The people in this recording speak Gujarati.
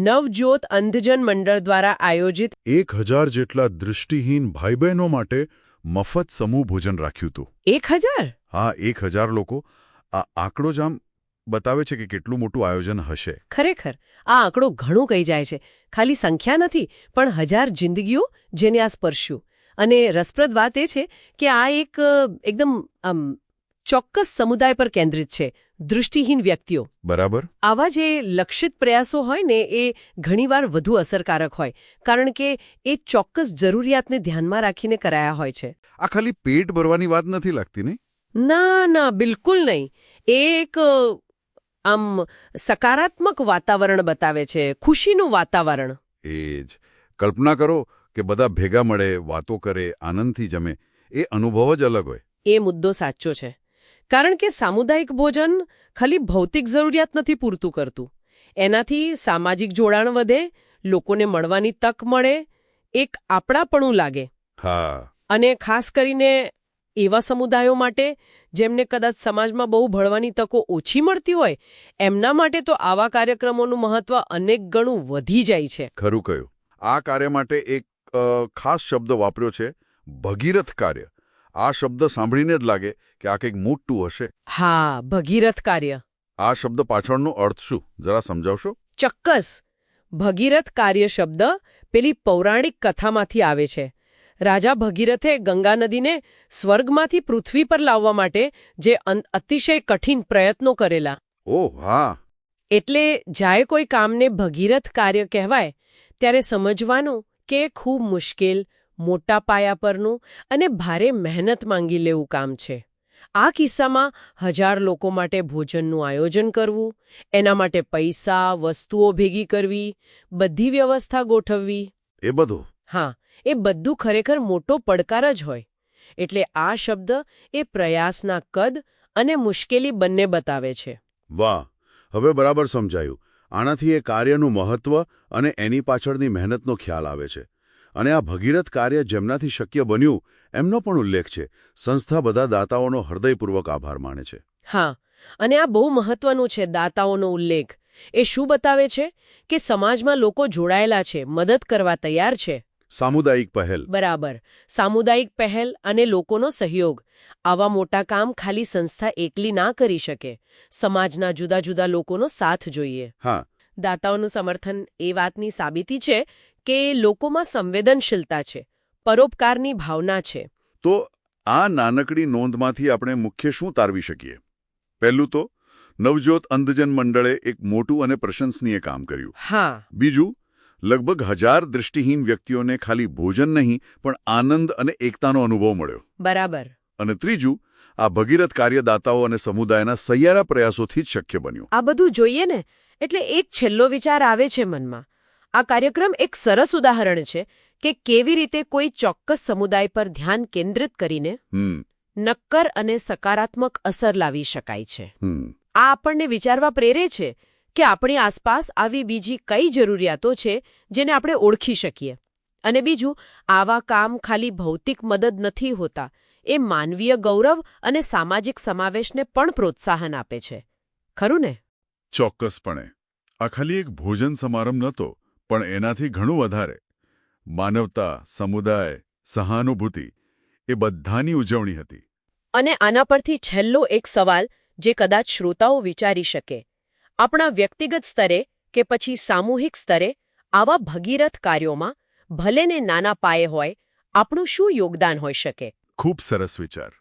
નવજ્યોત અંધજન મંડળ દ્વારા આયોજિત એક હજાર જેટલા દૃષ્ટિહીન ભાઈ બહેનો માટે મફત સમૂહ ભોજન રાખ્યું હતું. એક હજાર? હા એક હજાર લોકો. આ આંકડો જામ બતાવે છે કે કેટલું મોટું આયોજન હશે. ખરેખર આ આંકડો ઘણું કહી જાય છે. ખાલી સંખ્યા નથી પણ હજાર જિંદગીઓ જેને આ સ્પર્શ્યું. અને રસપ્રદ વાત એ છે કે આ એક એકદમ આમ ચોક્કસ સમુદાય પર કેન્દ્રિત છે. દૃષ્ટિહીન વ્યક્તિઓ. બરાબર. આવા જે લક્ષિત પ્રયાસો હોય ને એ ઘણીવાર વધુ અસરકારક હોય. કારણ કે એ ચોક્કસ જરૂરિયાતને ધ્યાનમાં રાખીને કરાયા હોય છે. આ ખાલી પેટ ભરવાની વાત નથી લાગતી ને ના ના બિલકુલ નહીં. એ એક આમ સકારાત્મક વાતાવરણ બતાવે છે. ખુશીનું વાતાવરણ. એ જ. કલ્પના કરો કે બધા ભેગા મળે વાતો કરે આનંદથી જમે. એ અનુભવ જ અલગ હોય. એ મુદ્દો સાચો છે. કારણ કે સામુદાયિક ભોજન ખાલી ભૌતિક જરૂરિયાત નથી પૂરતું કરતું. એનાથી સામાજિક જોડાણ વધે લોકોને મળવાની તક મળે એક આપણાપણું લાગે. હા. અને ખાસ કરીને એવા સમુદાયો માટે જેમને કદાચ સમાજમાં બહુ ભળવાની તકો ઓછી મળતી હોય એમના માટે તો આવા કાર્યક્રમોનું મહત્વ અનેક ગણું વધી જાય છે. ખરું કહ્યું. આ કાર્ય માટે એક ખાસ શબ્દ વાપર્યો છે ભગીરથ કાર્ય. આ શબ્દ સાંભળીને જ લાગે કે આ કંઈક મોટું હશે. હા ભગીરથ કાર્ય. આ શબ્દ પાછળનો અર્થ શું? જરા સમજાવશો? ચોક્કસ. ભગીરથ કાર્ય શબ્દ પેલી પૌરાણિક કથામાંથી આવે છે. રાજા ભગીરથે ગંગા નદીને સ્વર્ગમાંથી પૃથ્વી પર લાવવા માટે જે અતિશય કઠિન પ્રયત્નો કરેલા. ઓહ હા. એટલે જાય કોઈ કામને ભગીરથ કાર્ય કહેવાય ત્યારે સમજવાનું કે ખૂબ મુશ્કેલ મોટા પાયા પરનું અને ભારે મહેનત માંગી લેવું કામ છે. આ કિસ્સામાં હજાર લોકો માટે ભોજનનું આયોજન કરવું એના માટે પૈસા વસ્તુઓ ભેગી કરવી બધી વ્યવસ્થા ગોઠવવી. એ બધું? હા એ બધું ખરેખર મોટો પડકાર જ હોય. એટલે આ શબ્દ એ પ્રયાસના કદ અને મુશ્કેલી બંને બતાવે છે. વાહ હવે બરાબર સમજાયું. આનાથી એ કાર્યનું મહત્વ અને એની પાછળની મહેનતનો ખ્યાલ આવે છે. અને આ ભગીરથ કાર્ય જેમનાથી શક્ય બન્યું એમનો પણ ઉલ્લેખ છે. સંસ્થા બધા દાતાઓનો હૃદયપૂર્વક આભાર માને છે. હા અને આ બહુ મહત્વનું છે દાતાઓનો ઉલ્લેખ. એ શું બતાવે છે? કે સમાજમાં લોકો જોડાયેલા છે મદદ કરવા તૈયાર છે. સામુદાયિક પહેલ. બરાબર. સામુદાયિક પહેલ અને લોકોનો સહયોગ. આવા મોટા કામ ખાલી સંસ્થા એકલી ના કરી શકે. સમાજના જુદા જુદા લોકોનો સાથ જોઈએ. હા. દાતાઓનું સમર્થન એ વાતની સાબિતી છે કે લોકોમાં સંવેદનશીલતા છે પરોપકારની ભાવના છે. તો આ નાનકડી નોંધમાંથી આપણે મુખ્ય શું તારવી શકીએ? પહેલું તો નવજોત અંધજન મંડળે એક મોટું અને પ્રશંસનીય કામ કર્યું. હા. બીજું લગભગ હજાર દૃષ્ટિહીન વ્યક્તિઓને ખાલી ભોજન નહીં પણ આનંદ અને એકતાનો અનુભવ મળ્યો. બરાબર. અને ત્રીજું આ ભગીરથ કાર્યદાતાઓ અને સમુદાયના સહિયારા પ્રયાસોથી જ શક્ય બન્યું. આ બધું જોઈએ ને એટલે એક છેલ્લો વિચાર આવે છે મનમાં. આ કાર્યક્રમ એક સરસ ઉદાહરણ છે કે કેવી રીતે કોઈ ચોક્કસ સમુદાય પર ધ્યાન કેન્દ્રિત કરીને નક્કર અને સકારાત્મક અસર લાવી શકાય છે. આ આપણને વિચારવા પ્રેરે છે કે આપણી આસપાસ આવી બીજી કઈ જરૂરિયાતો છે જેને આપણે ઓળખી શકીએ. અને બીજું આવા કામ ખાલી ભૌતિક મદદ નથી હોતા. એ માનવીય ગૌરવ અને સામાજિક સમાવેશને પણ પ્રોત્સાહન આપે છે. ખરું ને? ચોક્કસપણે. આ ખાલી એક ભોજન સમારંભ નહોતો. પણ એનાથી ઘણું વધારે. માનવતા સમુદાય સહાનુભૂતિ એ બધાની ઉજવણી હતી. અને આના પરથી છેલ્લો એક સવાલ જે કદાચ શ્રોતાઓ વિચારી શકે. આપણા વ્યક્તિગત સ્તરે કે પછી સામૂહિક સ્તરે આવા ભગીરથ કાર્યોમાં ભલે ને નાના પાયે હોય આપણું શું યોગદાન હોઈ શકે? ખૂબ સરસ વિચાર.